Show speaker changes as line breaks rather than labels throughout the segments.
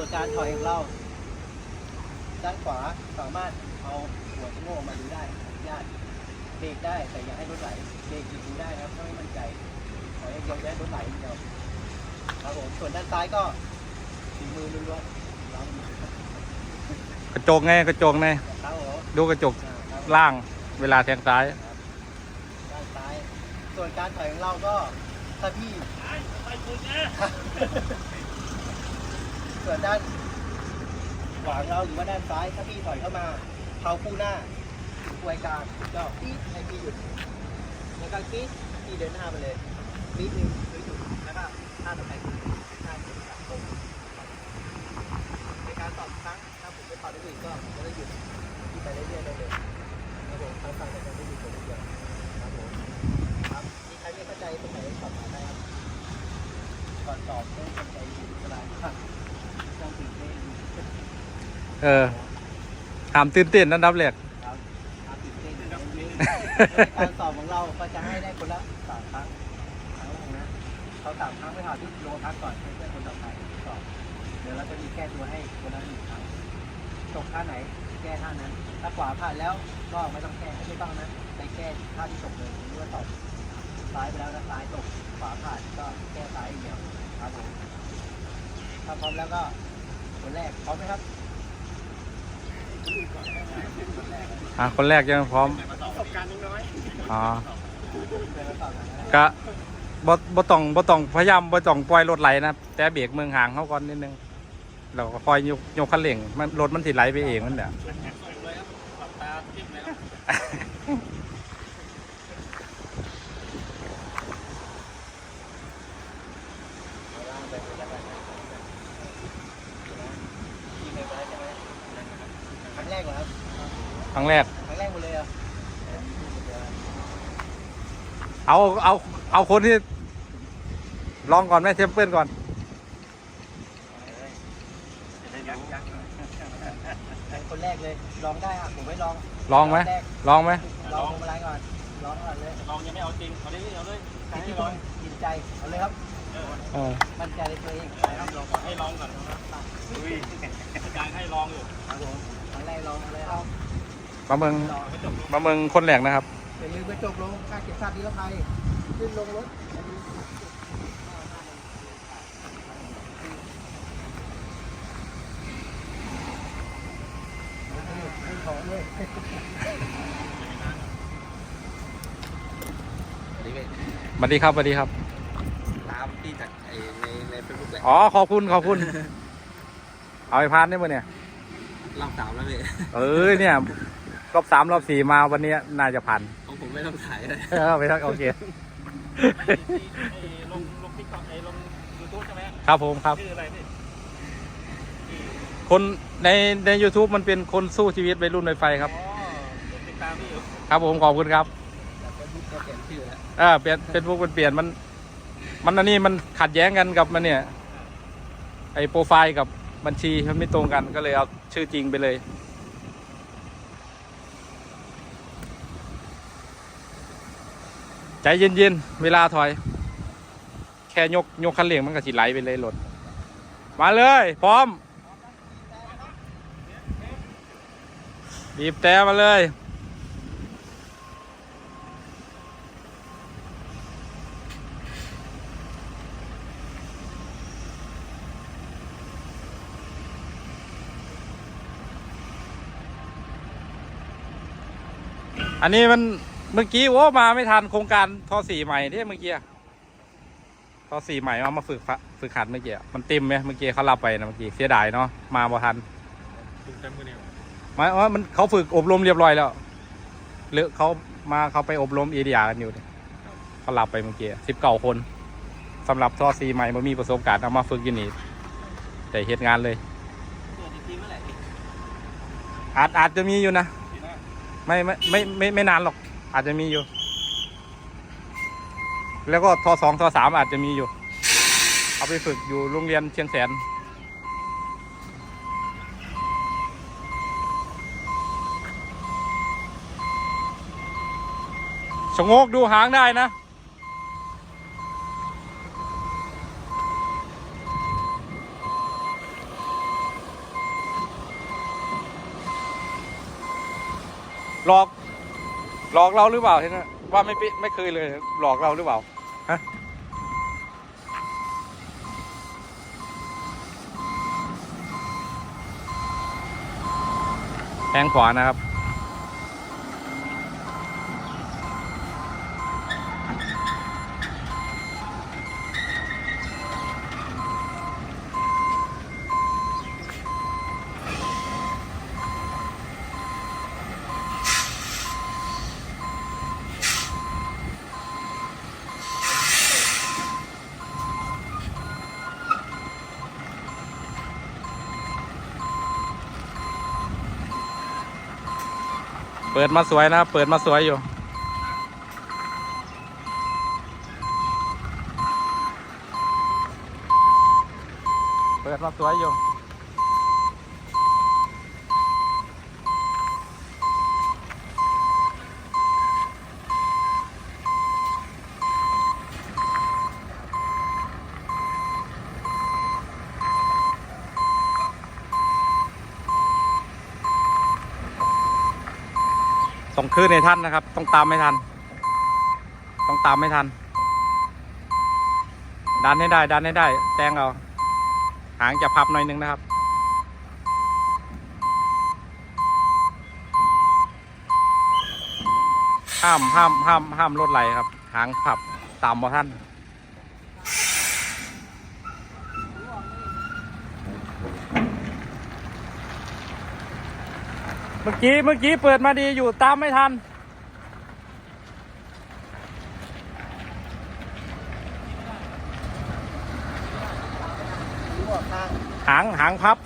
ส่วนการถอยของเรา ด้านขวาสามารถเอาหัวชะโงกมาดูได้อนุญาตเบรกได้แต่อย่าให้รถไหลเบรกหยุดดูได้นะครับถ้าไม่มั่นใจขอให้ยกได้รถไหลอย่างเดียวครับผมส่วนด้านซ้ายก็ฝีมือล้วนๆลองดู
กระจกไงกระจกไง
ครับผม
ดูกระจก
อ่าครับ
ล่างเวลาแทงซ้าย
ด้านซ้าย ส่วนการถอยของเราก็ถ้าพี่ ส่วนด้านขวางเราหรือว่าด้านซ้ายถ้าพี่ถอยเข้ามาเท้าคู่หน้าควยกลางก็ปี๊ดให้พี่หยุดแล้วก็ปี๊ดพี่เดินหน้าไปเลยปี๊ดหนึ่งคือหยุดแล้วก็ท่าต่อไปคือท่าหยุดแบบตรงในการตอบครั้งถ้าผมไม่ตอบได้อีกก็ผมก็จะหยุดที่ไปเรื่อยๆได้เลยครับผมทั้งฝั่งแต่ไม่หยุดตัวเดียวครับผมครับมีใครไม่เข้าใจตรงไหนสอบถามได้ครับก่อนตอบต้องเข้าใจอยู่ก็ได้ครับต้องตื่นเต้น
เออถามตื่นเต้นนั่นดับแรก
ครับครับตื่นเต้นอยู่นิดนึงการสอบของเราก็จะให้ได้คนละสามครั้งครั้งแรกนะเขาสามครั้งไม่ผ่าที่โลพักก่อนให้เพื่อนคนต่อไปสอบเดี๋ยวเราจะมีแก้ตัวให้คนละหนึ่งครั้งตกท่าไหนแก้ท่านั้น ถ้าขวาผ่านแล้วก็ไม่ต้องแก้ไม่ต้องนะไปแก้ท่าที่ตกเลยหรือว่าตอบซ้ายไปแล้วนะซ้ายตกขวาผ่านก็แก้ซ้ายอย่างเดียวครับผมถ้าพร้อมแล้วก็คนแรกพร้อมไหมครับ
อะคนแรกยังพร้อม
ประสบการณ์น้อย
อ๋อ
เดินมาก็
บ่บ่ต้องบ่ต้องพยายามบ่ต้องปล่อยรถไหลนะแต่เบรกเมืองห่างเขาก่อนนิดนึงเราก็คอยยกยกคันเร่งมันรถมันสิไหลไปเองมันแหละ
ครั้งแรกเหรอครับ
ค รั้งแรก
ครั้งแรกหมดเลยเหรอ
เอา เอา เอาคนที่ ลองก่อนไหมเทมเปิลก่อน
เป็นคนแรกเลยลองได้อะผมไม่ลอง
ลองไหม
แรก
ลองไหม
ลองอะไรก่อนลองก่อนเลย
ลองยังไม่เอาจริงเอาเลยเอาเลย
สิ่งที่คุณกินใจเอาเลยครับ
เออ
มั่นใจในตัวเองครับลอง
ให้ลองก่อนอุ้ยอาจารย์ให้ลองอยู่
ครับผมครั้งแรกลองเลยเอา
มาเมือง
ลอง
มาเมืองคนแรกนะครับ
อย่าลืมกระจกลงค่าเก็บค่าที่ละภัยขึ้นลงรถให้ของเลย
สวัสดีครับสวัสดีครับ
ตามที่จากในในเฟซบุ๊กแหละ
อ๋อขอบคุณขอบคุณ เอาไปพานได้ปะเนี่ย
รอบสามแล้วเลย
เอ้ยเนี่ย รอบสามรอบสี่มาวันนี้น่าจะผ่าน
ของผมไม่ต้องถ่ายเลย
เออไปทักโอเค
ลงลงทิกตอกไอ้ลงยูทูบใช่ไหม
ครับผมครับ
ชื่ออะไรพี่
คนในใน YouTube มันเป็นคนสู้ชีวิตวัยรุ่นไวไฟครับ
อ๋อเดี๋ยวติดตามพี่อยู่
ครับผมขอบคุณครับ
แต่เฟซบุ๊กก็เปลี่ยนชื่อแล้ว
เออเปลี่ยนเฟซบุ๊กมันเปลี่ยนมัน มันอันนี้มันขัดแย้งกันกับมันเนี่ย ไอโปรไฟล์กับบัญชีมันไม่ตรงกันก็เลยเอาชื่อจริงไปเลย ใจ เย็นๆ เวลาถอย แค่ยกยกคันเร่งมันก็สิไหลไปเลยรถมาเลย พร้อมบีบแต่มาเลยอันนี้มัน เมื่อกี้โอ้มาไม่ทันโครงการทอสีใหม่ที่เมื่อกี้ทอสีใหม่เอามาฝึกฝึกขัดเมื่อกี้มันเต็มไหมเมื่อกี้เขารับไปนะเมื่อกี้เสียดายเนาะมาบ่ทัน
ถูกจำมือเดียว
หมายว่ามันเขาฝึกอบรมเรียบร้อยแล้วหรือเขามาเขาไปอบรมเอเดียกันอยู่เขารับไปเมื่อกี้สิบเก้าคนสำหรับทอสีใหม่มามีประสบการณ์เอามาฝึกยูนี่แต่เหตุงานเลย
อา
จอาจจะมีอยู่นะ ไม่ไม่ไม่ไม่ไม่นานหรอก อาจจะมีอยู่ แล้วก็ทสองทสามอาจจะมีอยู่ เอาไปฝึกอยู่โรงเรียนเชียนแสนสงโงกดูหางได้นะ หลอก หลอกเราหรือเปล่าเห็นไหมว่าไม่ปิไม่เคยเลย หลอกเราหรือเปล่าฮะแทงขวานะครับ ปิดมาสวยนะ เปิดมาสวยอยู่ เปิดมาสวยอยู่ ต้องคืนในท่านนะครับ ต้องตามไม่ทัน ต้องตามไม่ทัน ดันให้ได้ ดันให้ได้ แตงเอาหางจะพับหน่อยนึงนะครับห้ามห้ามห้ามห้ามรถไหลครับ หางพับตามบ่ท่าน มื่อกี้เมื่อกี้เปิดมาดีอยู่ตามไม่ทัน หางหางพับ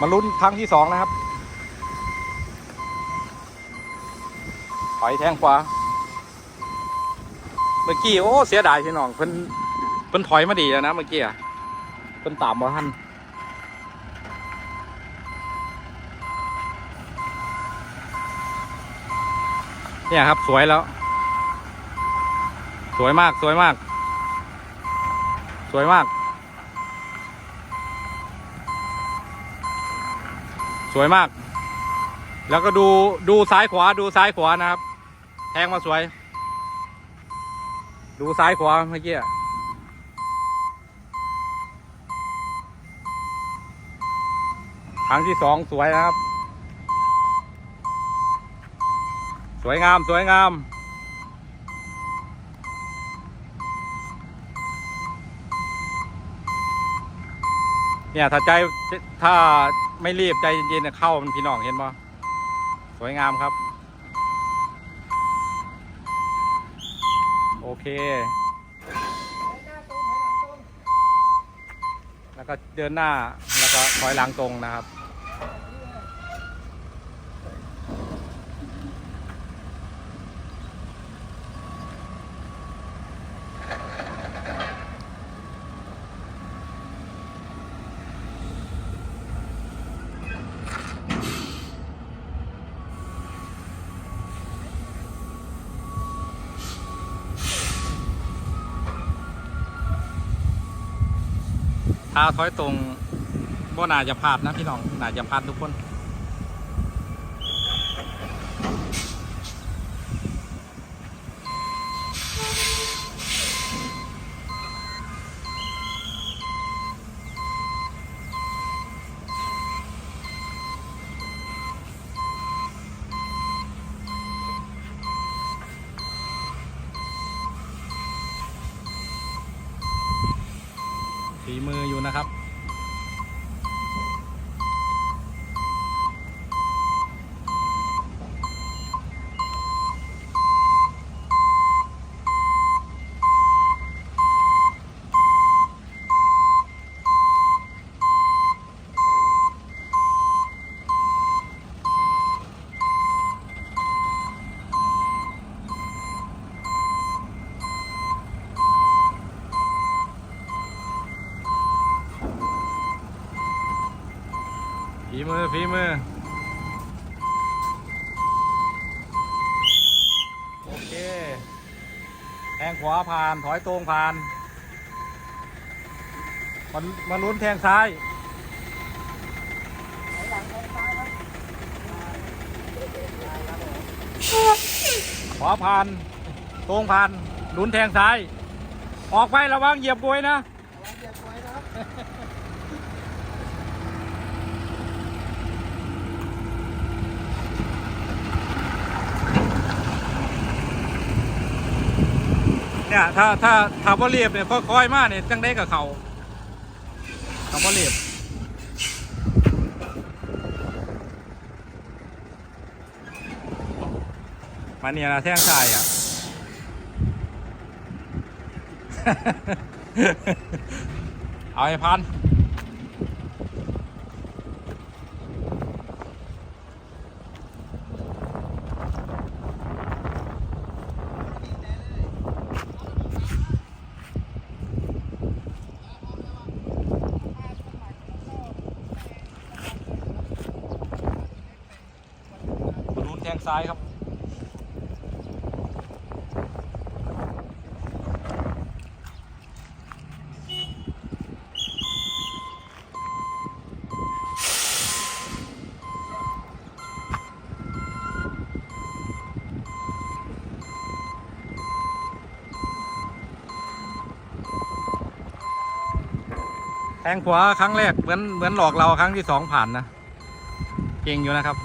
มาลุ้นครั้งที่สองนะครับถอยแทงขวาเมื่อกี้โอ้เสียดายพี่น้องเพิ่นเพิ่นถอยมาดีแล้วนะเมื่อกี้อะ เพิ่นตามมาทันเนี่ยครับสวยแล้ว สวยมากสวยมาก สวยมาก สวยมาก แล้วก็ดูดูซ้ายขวาดูซ้ายขวานะครับ แทงมาสวย ดูซ้ายขวาเมื่อกี้อะ ครั้งที่สองสวยนะครับ สวยงามสวยงามเนี่ยถ้าใจถ้าไม่รีบใจเย็นๆเข้ามันพี่น้องเห็นป่สวยงามครับ โอเค แล้วก็เดินหน้าแล้วก็ถอยหลังตรงนะครับาถอยตรงบ่น่าจะพลาดนะพี่น้องน่าจะพลาดทุกคน ผ่าน ถอยตรงผ่านมันมันลุ้นแทงซ้ายขอผ่าน ตรงผ่านลุ้นแทงซ้าย ออกไประวังเหยียบกลวยนะ
เนี่
ยถ้าถ้าถ้าบ่เรียบเนี่ยค่อยๆมาเนี่ยจังได้กับเขาถ้าบ่เรียบมาเนี่ยนะแท่งทรายอะ เอาไอ้พันรุน งขวาครั้งแรกเหมือนเหมือนหลอกเราครั้งที่สองผ่านนะ เก่งอยู่นะครับ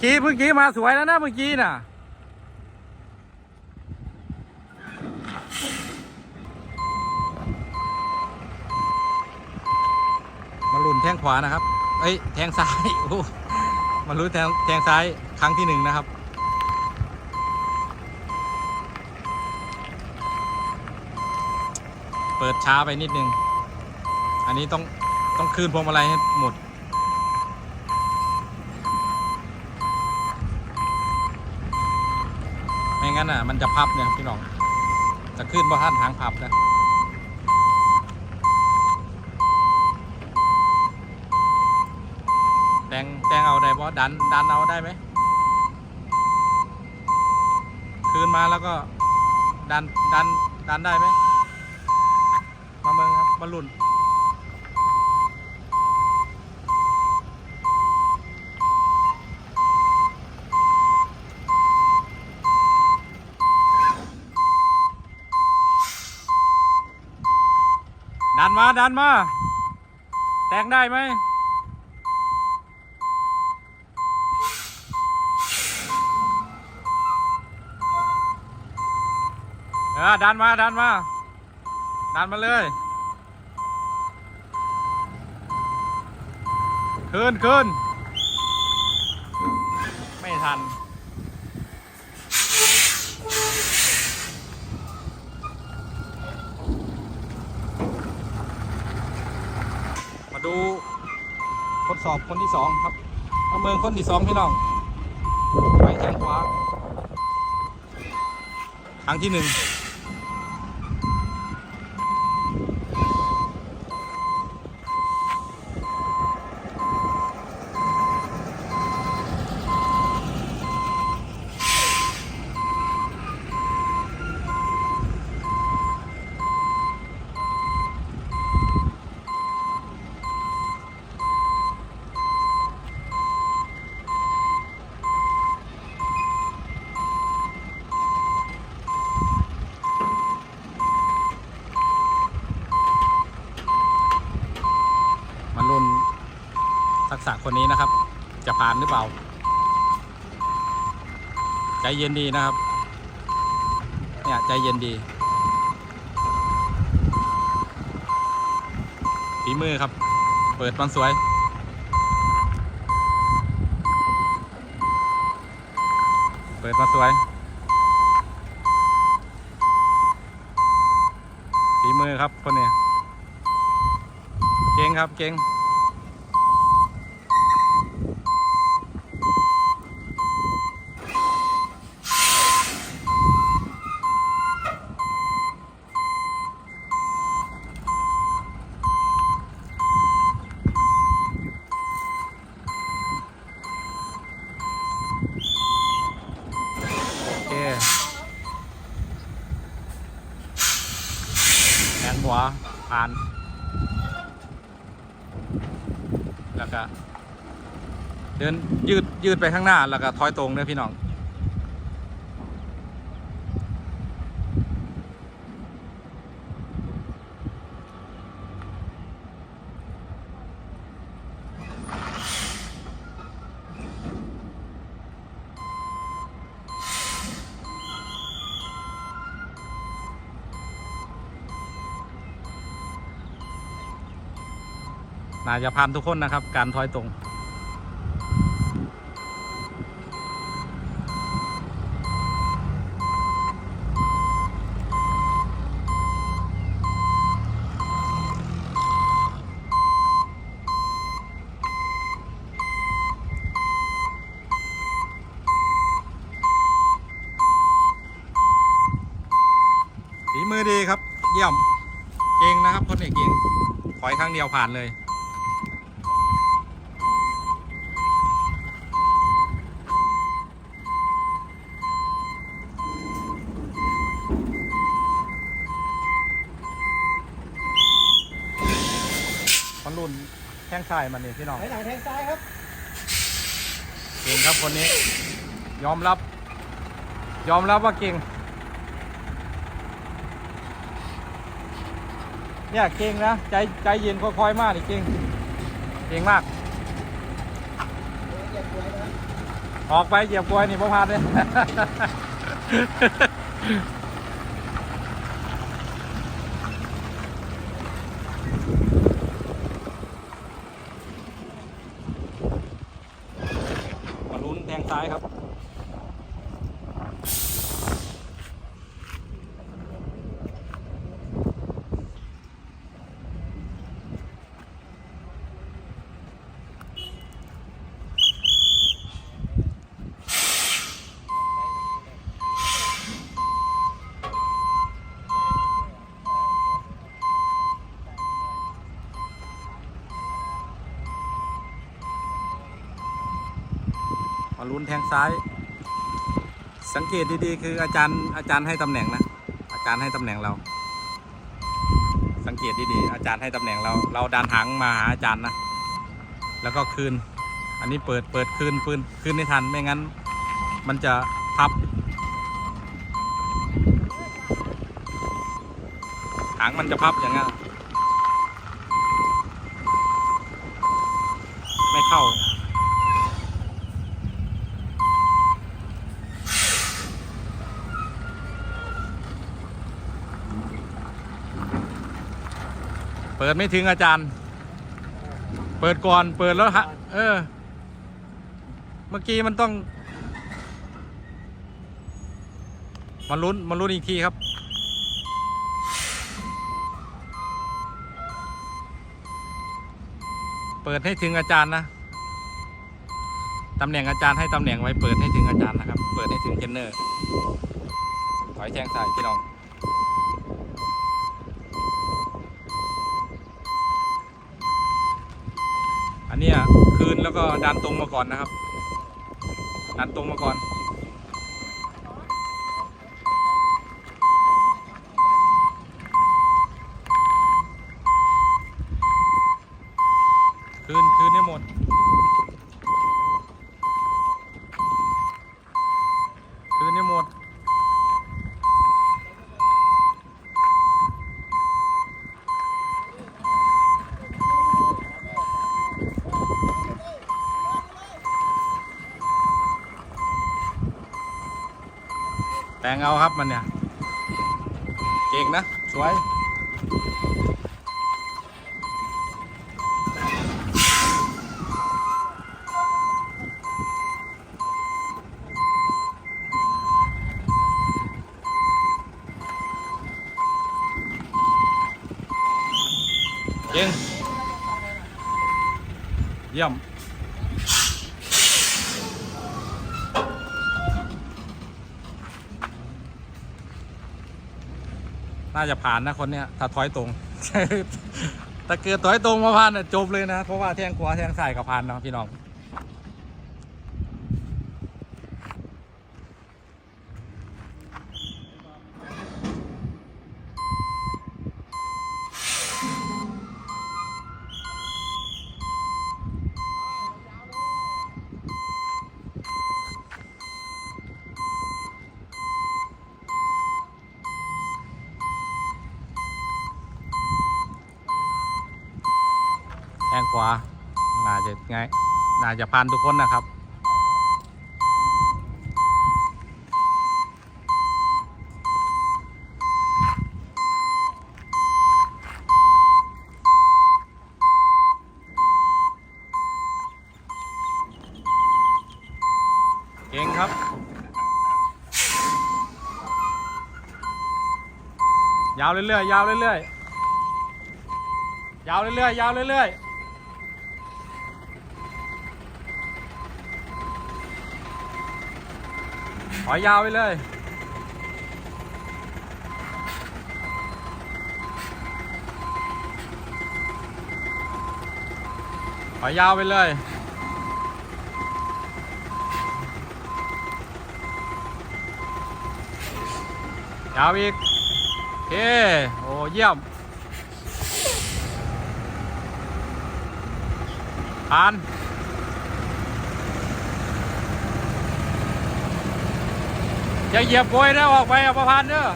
เมื่อกี้เมื่อกี้มาสวยแล้วนะเมื่อกี้น่ะ มาลุ่นแทงขวานะครับ เอ้ยแทงซ้ายโอ้มาลุ้นแทงแทงซ้ายครั้งที่หนึ่งนะครับ เปิดช้าไปนิดนึง อันนี้ต้องต้องคืนพวงมาลัยให้หมด ไมันจะพับเนี่ยพี่น้องจะขึ้นบ่ท่านหางพับนะแตงแตงเอาได้บ่ดันดันเอาได้ไหมคืนมาแล้วก็ดันดันดันได้ไหมมาเมืองครับบอลลุน มา ดันมา แตงได้ไหมเออดันมา ดันมา ดันมาเลยคืนคืนไม่ทัน ดูทดสอบคนที่สองครับเอาเมืองคนที่สองพี่น้องไปแข้งขวาครั้งที่หนึ่ง มันรุ่น ษะคนนี้นะครับ จะผ่านหรือเปล่า ใจเย็นดีนะครับ เนี่ยใจเย็นดีฝีมือครับ เปิดมันสวย เปิดมาสวยฝีมือครับคนนี้เก่งครับเก่ง ขวาผ่าน แล้วก็ เดิน ยืดไปข้างหน้าแล้วก็ถอยตรงเด้อพี่น้อง น่าจะผ่านทุกคนนะครับ การถอยตรง มือดีครับ เยี่ยม เก่งนะครับคนเอกเก่งถอยครั้งเดียวผ่านเลยมันรุ่นแข้งชายมันนี่พี่น้อง
ไหนหลังแทงซ้ายครับ
เก่งครับคนนี้ ยอมรับ ยอมรับว่าเก่ง เนี่ยเก่งนะ ใจใจเย็นค่อยๆมากนี่เก่งเก่งมาก ออกไปเหยียบกลวยนี่พ่อพันเลย มาลุ้นแทงซ้ายครับ มาลุ้น แทงซ้าย สังเกตดีๆ คืออาจารย์อาจารย์ให้ตำแหน่งนะ อาจารย์ให้ตำแหน่งเรา สังเกตดีๆ อาจารย์ให้ตำแหน่งเรา เราดันหางมาหาอาจารย์นะ แล้วก็คืน อันนี้เปิดเปิดคืนปืนคืนไม่ทัน ไม่งั้น มันจะพับ หางมันจะพับอย่างนั้น ไม่เข้า เปิดไม่ถึงอาจารย์ เปิดก่อน เปิดแล้วฮะ เออ เมื่อกี้มันต้องมาลุ้นมาลุ้นอีกทีครับ เปิดให้ถึงอาจารย์นะ ตำแหน่งอาจารย์ให้ตำแหน่งไว้เปิดให้ถึงอาจารย์นะครับ เปิดให้ถึงเทรนเนอร์ถอยแทงใส่พี่น้อง อันเนี้ยคืน แล้วก็ดันตรงมาก่อนนะครับ ดันตรงมาก่อนคืนให้หมด คืนให้หมด แปล งเอาครับมันเนี่ย เก่งนะ สวยเก่งเยี่ยม น่าจะผ่านนะคนเนี้ยถ้าถอยตรงถ้าเกิดถอยตรงมาผ่านน่ยจบเลยนะ เพราะว่าแทงขวาแทงซ้ายกับผ่านเนาะพี่น้อง งขวา น่าจะง่ายน่าจะผ่านทุกคนนะครับ เก่งครับยาวเรื่อยๆ ยาวเรื่อยๆ ยาวเรื่อยๆ ยาวเรื่อยๆ ขอยาวไปเลย ขอยาวไปเลย ยาวอีกโอเคโอ้เยี่ยมผ่าน อย่าเหยียบโวยนะออกไปเอาประพันธ์เด้อ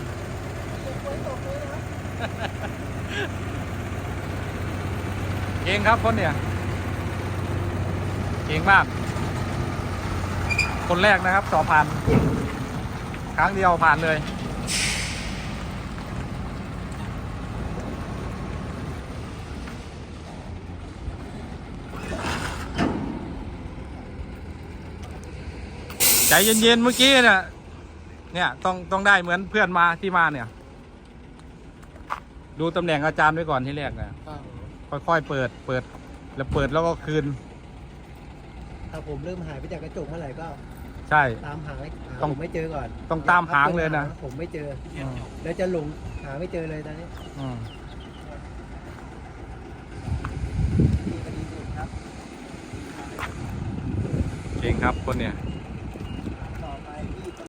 เก่งครับคนเนี่ยเก่งมาก คนแรกนะครับสอบผ่าน ครั้งเดียวผ่านเลย ใจเย็นๆเมื่อกี้เนี่ย เนี่ยต้องต้องได้เหมือนเพื่อนมาที่มาเนี่ย ดูตำแหน่งอาจารย์ไว้ก่อนที่แรกนะค่อยๆเปิดเปิด แล้วเปิดแล้วก็คืน
ถ้าผมเริ่มหายไปจากกระจกเมื่อไหร่ก็
ใช่
ตามหาหา
ต้อง
ผมไม่เจอก่อน
ต้องตามหางเลยนะ
ผมไม่เจอ
อืม
แล้วจะหลงหาไม่เจอเลยตอนนี้
อืม
คดีสุดครับ
เก่งครับคนเนี่ย